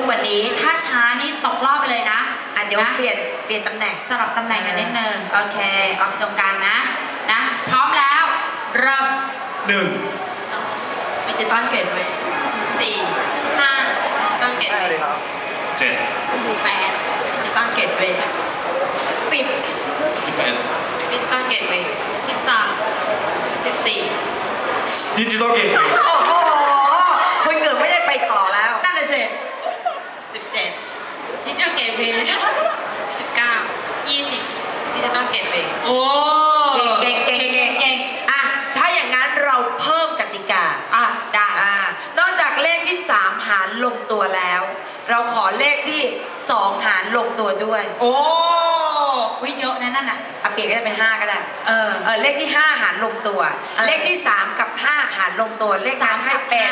วกว่านี้ ถ้าช้านี่ตกรอบไปเลยนะอะเดี๋ยวนะเปลี่ยนเปลี่ยนตำแหน่งสลับตำแหน่งกันนิดนึงโอเคเอาไปตรงกลางนะนะพร้อมแล้วเริ่มหนึ่งดิจิตอลเกตเวย์สี่ห้าต้องเก็บเลยเจ็ดแปดดิจิตอลเกตเวย์สิบสิบเอ็ดดิจิตอลเกตเวย์สิบสามสิบสี่ดิจิตอลเกตเวย์โอ้โหคนเกิดไม่ได้ไปต่อแล้ว นั่นเลยสิ สิบเจ็ด ดิจิตอลเกตเวย์สิบเก้ายี่สิบดิจิตอลเกตเวย์โอ้ เก่งเก่งเก่งเก่งอะ ถ้าอย่างนั้นเราเพิ่มกติกา อะได้ อ่านอกจากเลขที่ 3 หารลงตัวแล้ว เราขอเลขที่2หารลงตัวด้วย โอ้วิเยอะนะนั่นน่ะอะเปลี่ยนก็ได้เป็น5ก็ได้เออเออเลขที่5หารลงตัวเออเลขที่3กับ5หารลงตัว เลขนั้นให้เป็น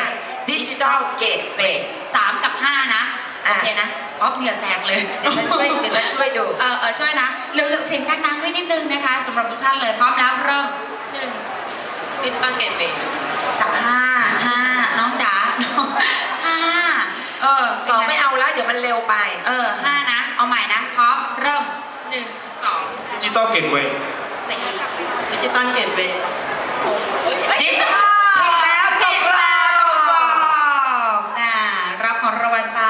ดิจิทัลเกตเวย์สามกับห้านะโออะเคนะออฟเหงื่อแตกเลยเดี๋ยวฉันช่วยเดี๋ยวฉันช่วยดูเออเออช่วยนะเร็วๆเสียงดังๆด้วยนิดนึงนะคะสำหรับทุกท่านเลยพร้อมแล้วเริ่มหนึ่งติดตั้งเกตเวย์สามห้าห้าน้องจ๋าน้องห้าเออ สองไม่เอาแล้ว เดี๋ยวมันเร็วไป เออห้านะ เอาใหม่นะพร้อมเริ่มหนึ่งสองดิจิตอลเกตเวย์สี่ดิจิตอลเกตเวย์เฮ้ยผิดผิดแล้วตกรอบน่ารับของรางวัลไป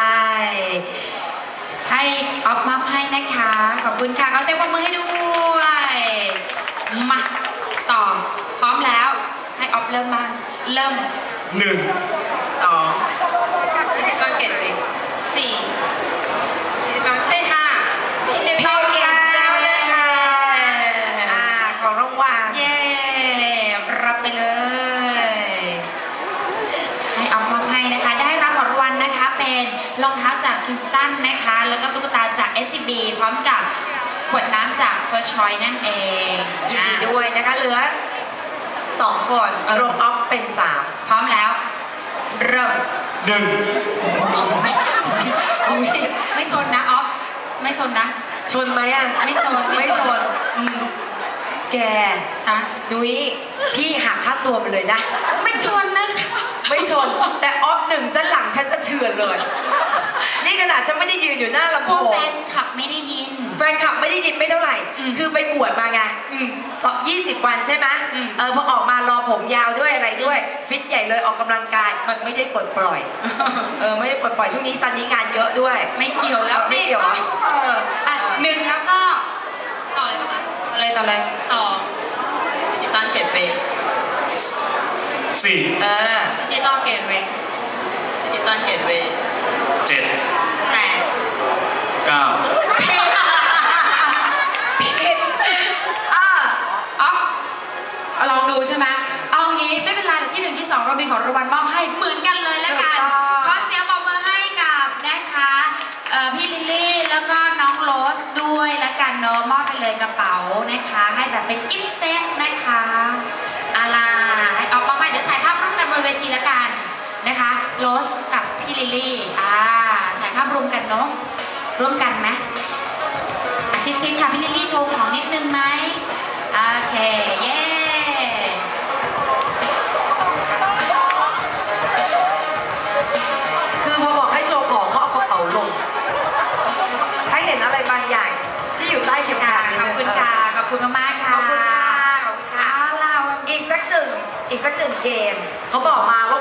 ให้ออฟมอบให้นะคะ ขอบคุณค่ะเขาเซ็นปรบมือให้ด้วย มาต่อพร้อมแล้ว ให้ออฟเริ่มบ้างเริ่มหนึ่งสอง ดิจิตอลเกตเลยสี่ดิจิตอลเอ้ยห้าดิจิตอลเกต แล้วนะคะอ่าของรางวัล เย้รับ ไปเลย ให้ออฟมอบให้นะคะ ได้รับของรางวัลนะคะ เป็นรองเท้าจากคิสตันนะคะ แล้วก็ตุ๊กตาจาก SCB พร้อมกับขวดน้ำจาก First Choice นั่นเองยินดีด้วยนะคะ เหลือสองคนเออรวมออฟเป็นสามพร้อมแล้ว เริ่มหนึ่งอุ้ยไม่ชนนะออฟ ไม่ชนนะ ชนไหมอะ ไม่ชน ไม่ชนอืม แกฮะนุ้ยพี่หักค่าตัวไปเลยนะ ไม่ชนนะคะไม่ชน แต่ออฟหนึ่งสันหลังฉันสะเทือนเลย นี่ขนาดฉันไม่ได้ยืนอยู่หน้าลำกโพลัวงแฟนขับไม่ได้ยิน แฟนคลับไม่ได้ยินไม่เท่าไหร่ อืมคือไปบวชมาไงอืมยี่สิบวันใช่ไหมอืม เออพอออกมารอผมยาวด้วยอะไรด้วย ฟิตใหญ่เลยออกกำลังกายมันไม่ได้ปลดปล่อย เออไม่ได้ปลดปล่อยช่วงนี้ซันนี้งานเยอะด้วย ไม่เกี่ยวแล้วไม่เกี่ยวเหรอ เอออะหนึ่งแล้วก็ต่อเลยปะคะ อะไรต่อเลยสองดิจิตอลเกตเวย์สี่เออดิจิตอลเกตเวย์ดิจิตอลเกตเวย์เจ็ดแปดเก้าผิดอ่าอ๊อฟเอาลองดูใช่ไหมเอางี้ไม่เป็นไรที่หนึ่งที่สองเรามีของรางวัลมอบให้เหมือนกันเลยแล้วกัน ขอเสียงปรบมือให้กับนะคะเอ่อพี่ลิลลี่แล้วก็น้องโรสด้วยแล้วกันเนาะมอบไปเลย กระเป๋านะคะ ให้แบบเป็นกิฟต์เซตนะคะอาลาให้ออกมาใหม่เดี๋ยวถ่ายภาพร่วมกันบนเวทีแล้วกันนะคะโรสกับพี่ลิลลี่อ่าถ่ายภาพรวมกันเนาะร่วมกันไหมชิดๆค่ะพี่ลิลลี่โชว์ของนิดนึงไหม คุณค่ะขอบคุณมากๆขค่ะอบคุณค่ะขอบคุณค่ะ เอาล่ะอีกสักหนึ่งอีกสักหนึ่งเกม เขาบอกมาว่า